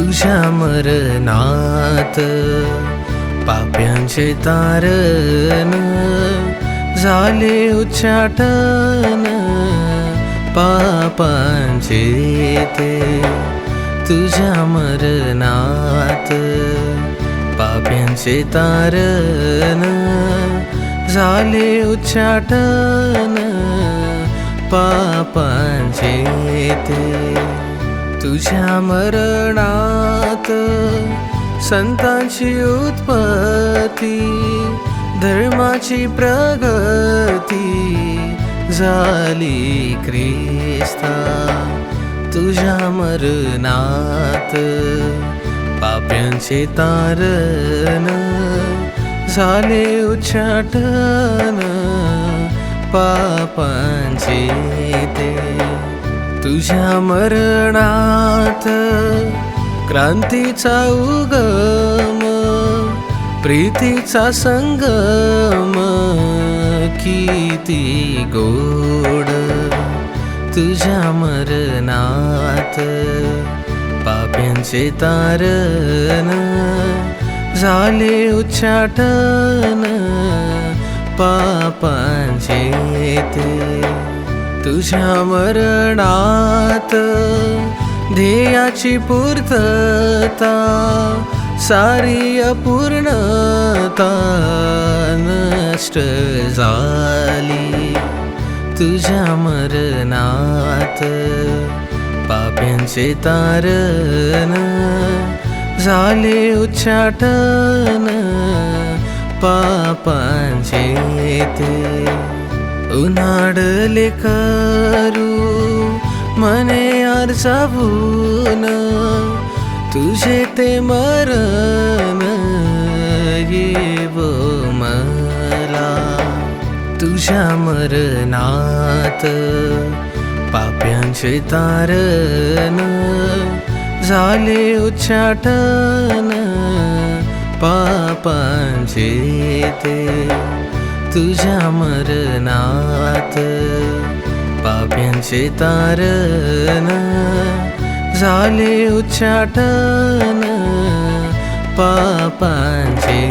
तुझ्या मरणात पाप्यांचे तारण झाले उच्चाटन पापांचे ते तुझ्या मरणात पाप्यांचे तारण झाले उच्चाटन पापांचे ते तुझ्या मरणात संतांची उत्पत्ती धर्माची प्रगती झाली क्रिस्ता तुझ्या मरणात पाप्यांचे तारण झाले उच्चाटन पापांचे ते. तुझ्या मरणात क्रांतीचा उगम प्रीतीचा संगम किती गोड. तुझ्या मरणात पाप्यांचे तारण झाले उच्चाटन पापांचे ते. तुझ्या मरणात ध्येयाची पूर्तता सारी अपूर्णता नष्ट झाली. तुझ्या मरणात पाप्यांचे तारण झाले उच्चाटन पापांचे ते. उन्हाडले करू. मने आरसावून तुझे ते मरण येव मला. तुझ्या मरणात पाप्यांचे तारण झाले उच्चाटन पापांचे ते. तुझ्या मरणात. पाप्यांचे तारण झाले उच्चाटन. पापांचे